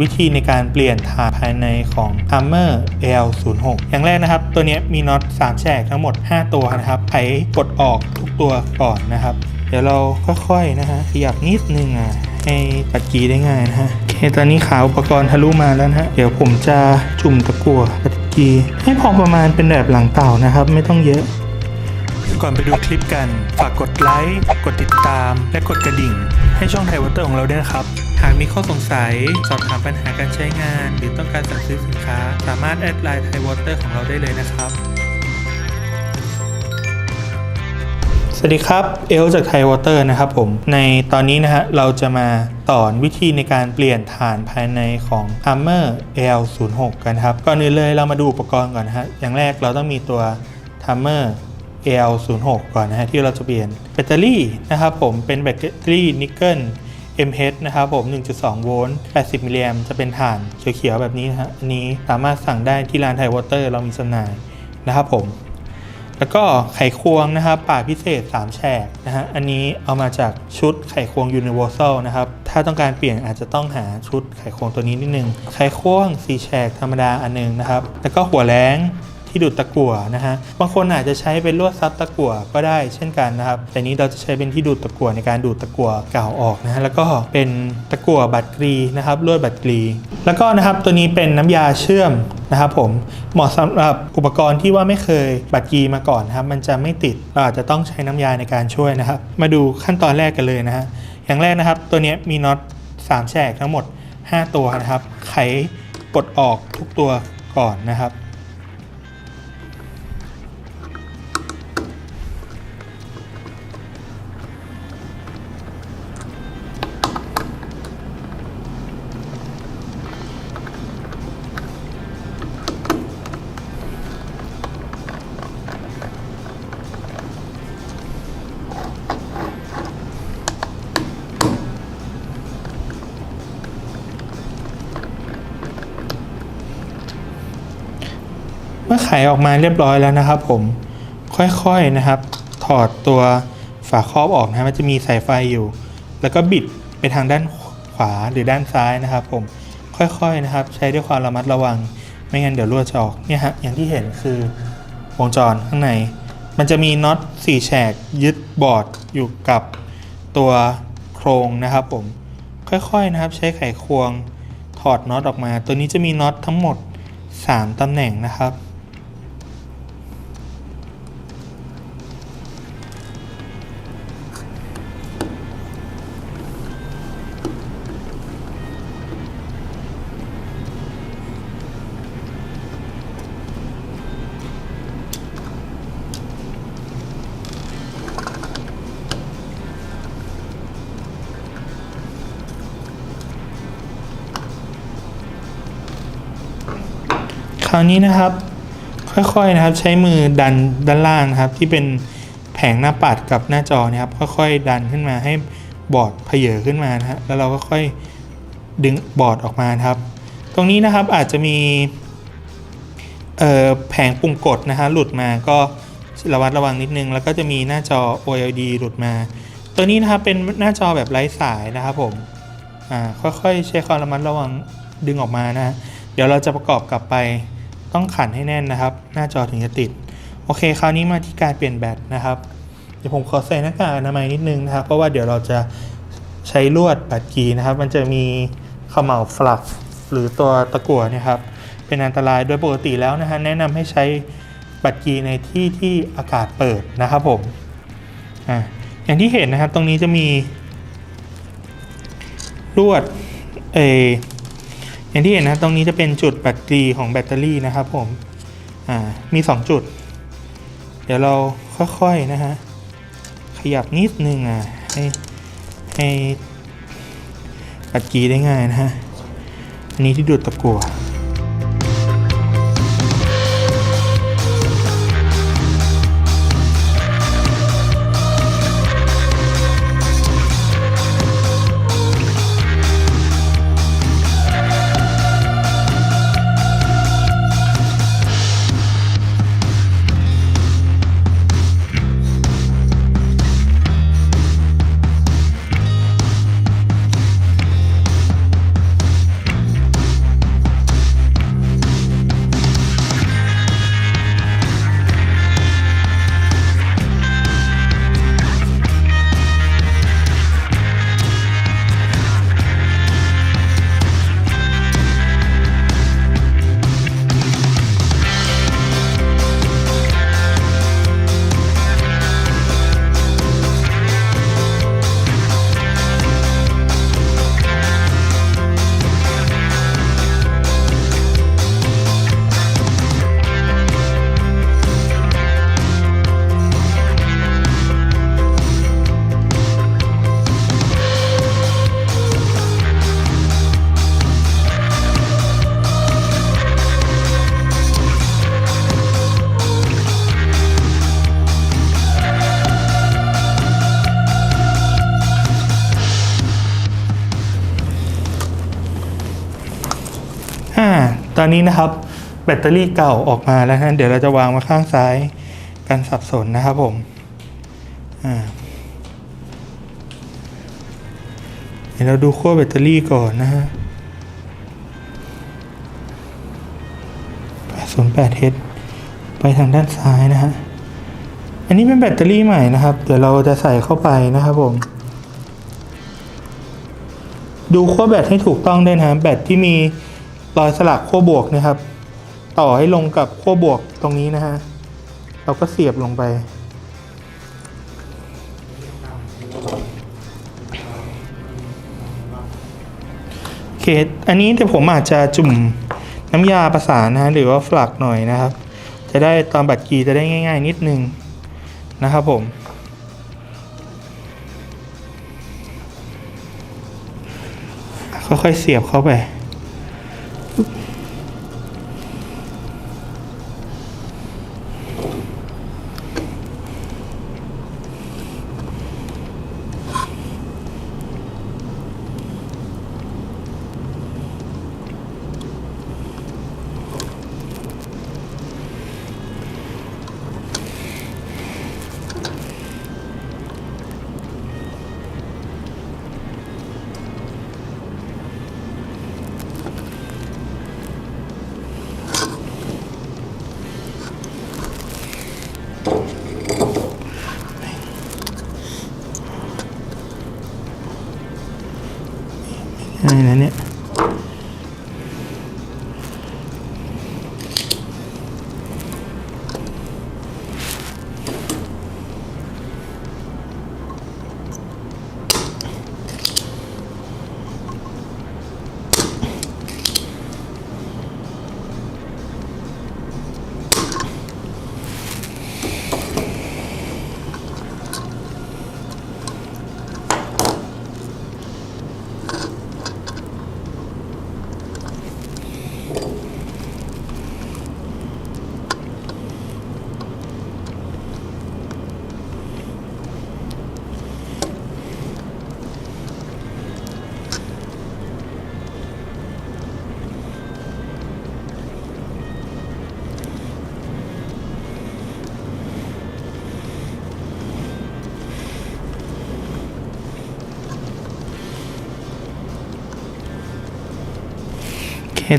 วิธีในการเปลี่ยนฐานภายในของ Hammer L06 อย่างแรกนะครับ ตัวนี้มีน็อต3แฉกทั้งหมด 5 ตัวนะครับไขกดออกทุกตัวก่อนนะครับ เดี๋ยวเราค่อยๆนะฮะขยับนิดนึงอะให้ปัดกีได้ง่ายนะฮะโอเคตอนนี้ขาอุปกรณ์ทะลุมาแล้วนะฮะเดี๋ยวผมจะจุ่มตะกั่วปัดกีให้พอประมาณเป็นแบบหลังเต่านะครับ ไม่ต้องเยอะก่อนไปดูคลิปกัน ฝากกดไลค์ กดติดตาม และกดกระดิ่ง ให้ช่องไทยวอเตอร์ของเราด้วยนะครับ หากมีข้อสงสัย สอบถามปัญหาการใช้งาน หรือต้องการสั่งซื้อสินค้า สามารถแอดไลน์ไทยวอเตอร์ของเราได้เลยนะครับ สวัสดีครับ เอลจากไทยวอเตอร์นะครับผม ในตอนนี้นะฮะเราจะมาสอนวิธีในการเปลี่ยนฐานภายในของ Hammer L06 กันครับ ก่อนอื่นเลยเรามาดูอุปกรณ์ก่อนนะฮะ อย่างแรกเราต้องมีตัว Hammer L06 ก่อนนะฮะที่เราจะเปลี่ยนแบตเตอรี่นะครับผมเป็นแบตเตอรี่นิกเกิล MH นะครับผม 1.2 โวลต์ 80 มิลลิแอมจะเป็นฐานเขียวๆแบบนี้นะฮะ อันนี้สามารถสั่งได้ที่ร้านไทยวอเตอร์เรามีจำหน่ายนะครับผม แล้วก็ไขควงนะครับป่าพิเศษ 3 แฉกนะฮะ อันนี้เอามาจากชุดไขควง Universal นะครับ ถ้าต้องการเปลี่ยนอาจจะต้องหาชุดไขควงตัวนี้นิดนึง ไขควง 4 แฉกธรรมดาอันหนึงนะครับ แล้วก็หัวแรง ที่ดูดตะกั่วนะฮะบางคนอาจจะใช้เป็นลวดซับตะกั่วก็ได้เช่นกันนะครับแต่นี้เราจะใช้เป็นที่ดูดตะกั่วในการดูดตะกั่วเก่าออกนะฮะแล้วก็เป็นตะกั่วบัตรกรีนะครับลวดบัตรกรี แล้วก็นะครับตัวนี้เป็นน้ำยาเชื่อมนะครับผมเหมาะสำหรับอุปกรณ์ที่ว่าไม่เคยบัตรกรีมาก่อนนครับมันจะไม่ติดเราอาจจะต้องใช้น้ำยาในการช่วยนะครับ มาดูขั้นตอนแรกกันเลยนะฮะอย่างแรกนะครับ ตัวนี้มีน็อต3แฉกทั้งหมด 5 ตัวนะครับ ไขกดออกทุกตัวก่อนนะครับ ไขออกมาเรียบร้อยแล้วนะครับ ผมค่อยๆนะครับ ถอดตัวฝาครอบออกนะมันจะมีสายไฟอยู่ แล้วก็บิดไปทางด้านขวาหรือด้านซ้ายนะครับ ผมค่อยๆนะครับ ใช้ด้วยความระมัดระวัง ไม่งั้นเดี๋ยวรั่วจะออกเนี่ยฮะอย่างที่เห็นคือวงจรข้างใน มันจะมีน็อต4แฉกยึดบอร์ดอยู่กับตัวโครงนะครับ ผมค่อยๆนะครับ ใช้ไขควงถอดน็อตออกมา ตัวนี้จะมีน็อตทั้งหมด 3ตำแหน่งนะครับ ราวนี้นะครับ ค่อยๆนะครับใช้มือดันด้านล่างนะครับ ที่เป็นแผงหน้าปัดกับหน้าจอนะครับ ค่อยๆดันขึ้นมาให้บอร์ดเพเยอขึ้นมานะฮะแล้วเราก็ค่อยดึงบอร์ดออกมาครับ ตรงนี้นะครับอาจจะมีแผงปุ่มกดนะฮะหลุดมาก็ระวัดระวังนิดนึง แล้วก็จะมีหน้าจอ OLED หลุดมา ตัวนี้นะครับเป็นหน้าจอแบบไร้สายนะครับผมอ่าค่อยๆใช้ความระมัดระวังดึงออกมานะฮะเดี๋ยวเราจะประกอบกลับไป ต้องขันให้แน่นนะครับ หน้าจอถึงจะติด โอเค คราวนี้มาที่การเปลี่ยนแบตนะครับ เดี๋ยวผมขอใส่หน้ากากอนามัยนิดนึงนะครับ เพราะว่าเดี๋ยวเราจะใช้ลวดแบตกีนะครับ มันจะมีเขม่าฟลักหรือตัวตะกั่วนะครับ เป็นอันตรายโดยปกติแล้วนะฮะแนะนำให้ใช้แบตกีในที่ที่อากาศเปิดนะครับผมอ่าอย่างที่เห็นนะครับตรงนี้จะมีลวดเอ อย่างที่เห็นนะตรงนี้จะเป็นจุดแบตเตอรี่ของแบตเตอรี่นะครับผมอ่ามี 2 จุด เดี๋ยวเราค่อยๆนะฮะขยับนิดนึงอะให้ให้ปัดกีได้ง่ายนะฮะอันนี้ที่ดูดตะกั่ว ตอนนี้นะครับ แบตเตอรี่เก่าออกมาแล้วฮะเดี๋ยวเราจะวางมาข้างซ้ายกันสับสนนะครับผมอ่าเดี๋ยวเราดูขั้วแบตเตอรี่ก่อนนะฮะ 808H ไปทางด้านซ้ายนะฮะ อันนี้เป็นแบตเตอรี่ใหม่นะครับ เดี๋ยวเราจะใส่เข้าไปนะครับผม ดูขั้วแบตให้ถูกต้องด้วยนะแบตที่มี รอยสลักขั้วบวกนะครับ ต่อให้ลงกับขั้วบวกตรงนี้นะฮะเราก็เสียบลงไป โอเค อันนี้เดี๋ยวผมอาจจะจุ่มน้ำยาประสานนะฮะหรือว่าฟลักหน่อยนะครับ จะได้ตอนบัตรกีจะได้ง่าย ๆ นิดนึงนะครับผมค่อยๆเสียบเข้าไป อะ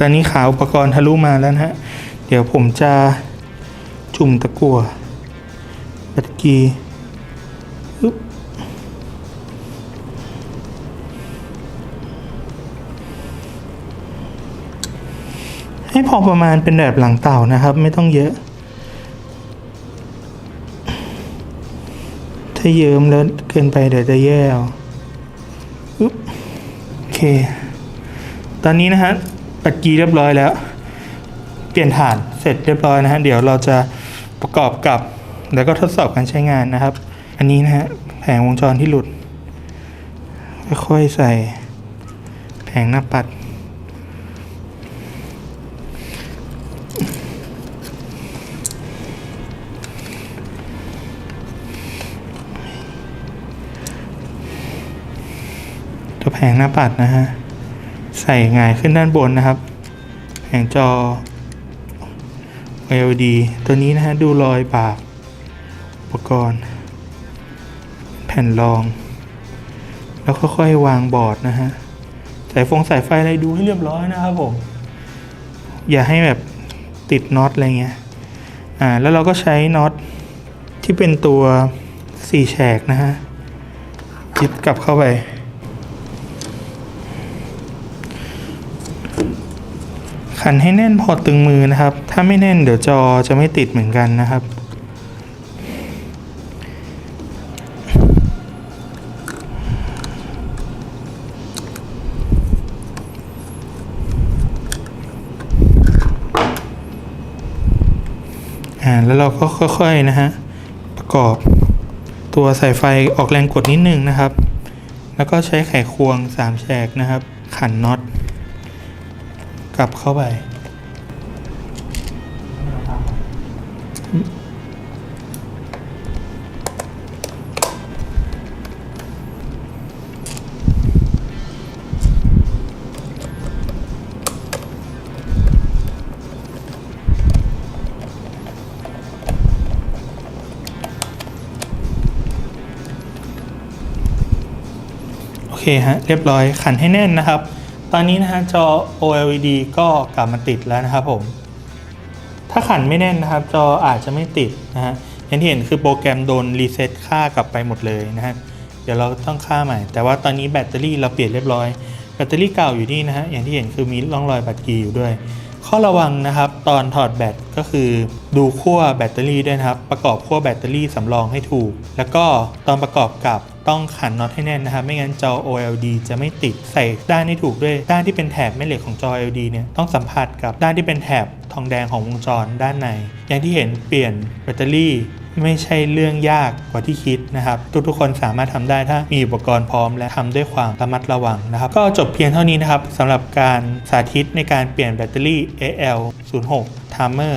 ตอนนี้ขาอุปกรณ์ทะลุมาแล้วนะฮะ เดี๋ยวผมจะจุ่มตะกั่วแบตกีอึ๊บให้พอประมาณเป็นแบบหลังเต่านะครับ ไม่ต้องเยอะ ถ้าเยิ้มแล้วเกินไปเดี๋ยวจะแย่เอาอึ๊บโอเค ตอนนี้นะฮะ ปัดกีเรียบร้อยแล้ว เปลี่ยนฐานเสร็จเรียบร้อยนะฮะเดี๋ยวเราจะประกอบกับแล้วก็ทดสอบการใช้งานนะครับ อันนี้นะฮะแผงวงจรที่หลุดค่อยๆใส่แผงหน้าปัด ตัวแผงหน้าปัดนะฮะ ใส่หงายขึ้นด้านบนนะครับแผงจอ LED ตัวนี้นะฮะดูรอยปากอุปกรณ์ แผ่นรอง แล้วค่อยๆวางบอร์ดนะฮะสายฟงสายไฟอะไรดูให้เรียบร้อยนะครับผม อย่าให้แบบติดน็อตอะไรเงี้ยอ่าแล้วเราก็ใช้น็อตที่เป็นตัวสี่แฉกนะฮะยึดกลับเข้าไป ขันให้แน่นพอตึงมือนะครับ ถ้าไม่แน่นเดี๋ยวจอจะไม่ติดเหมือนกันนะครับ อ่า แล้วเราก็ค่อยๆนะฮะ ประกอบตัวสายไฟออกแรงกดนิดนึงนะครับ แล้วก็ใช้ไขควงสามแฉกนะครับ ขันน็อต กลับเข้าไปโอเคฮะเรียบร้อยขันให้แน่นนะครับ ตอนนี้นะฮะจอ OLED ก็กลับมาติดแล้วนะครับผม ถ้าขันไม่แน่นนะครับ จออาจจะไม่ติดนะฮะอย่างที่เห็นคือโปรแกรมโดนรีเซ็ตค่ากลับไปหมดเลยนะฮะเดี๋ยวเราต้องค่าใหม่ แต่ว่าตอนนี้แบตเตอรี่เราเปลี่ยนเรียบร้อย แบตเตอรี่เก่าอยู่นี่นะฮะ อย่างที่เห็นคือมีร่องรอยบัตรกีอยู่ด้วย ข้อระวังนะครับ ตอนถอดแบตก็คือดูขั้วแบตเตอรี่ด้วยนะครับ ประกอบขั้วแบตเตอรี่สำรองให้ถูก แล้วก็ตอนประกอบกับ ต้องขันน็อตให้แน่นนะครับ ไม่งั้นจอ OLED จะไม่ติดใส่ด้านให้ถูกด้วย ด้านที่เป็นแถบแม่เหล็กของจอ OLED เนี่ยต้องสัมผัสกับด้านที่เป็นแถบทองแดงของวงจรด้านใน อย่างที่เห็นเปลี่ยนแบตเตอรี่ ไม่ใช่เรื่องยากกว่าที่คิดนะครับ ทุกๆคนสามารถทำได้ถ้ามีอุปกรณ์พร้อมและทำด้วยความระมัดระวังนะครับ ก็จบเพียงเท่านี้นะครับสำหรับการสาธิตในการเปลี่ยนแบตเตอรี่ AL06 Timer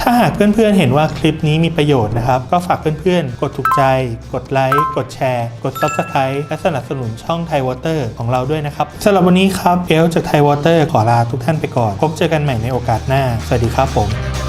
ถ้าหากเพื่อนๆเห็นว่าคลิปนี้มีประโยชน์นะครับ ก็ฝากเพื่อนๆ กดถูกใจ กดไลค์ กดแชร์ กด Subscribe และสนับสนุนช่องไทยวอเตอร์ของเราด้วยนะครับสำหรับวันนี้ครับเอลจากไทยวอเตอร์ขอลาทุกท่านไปก่อน พบเจอกันใหม่ในโอกาสหน้า สวัสดีครับผม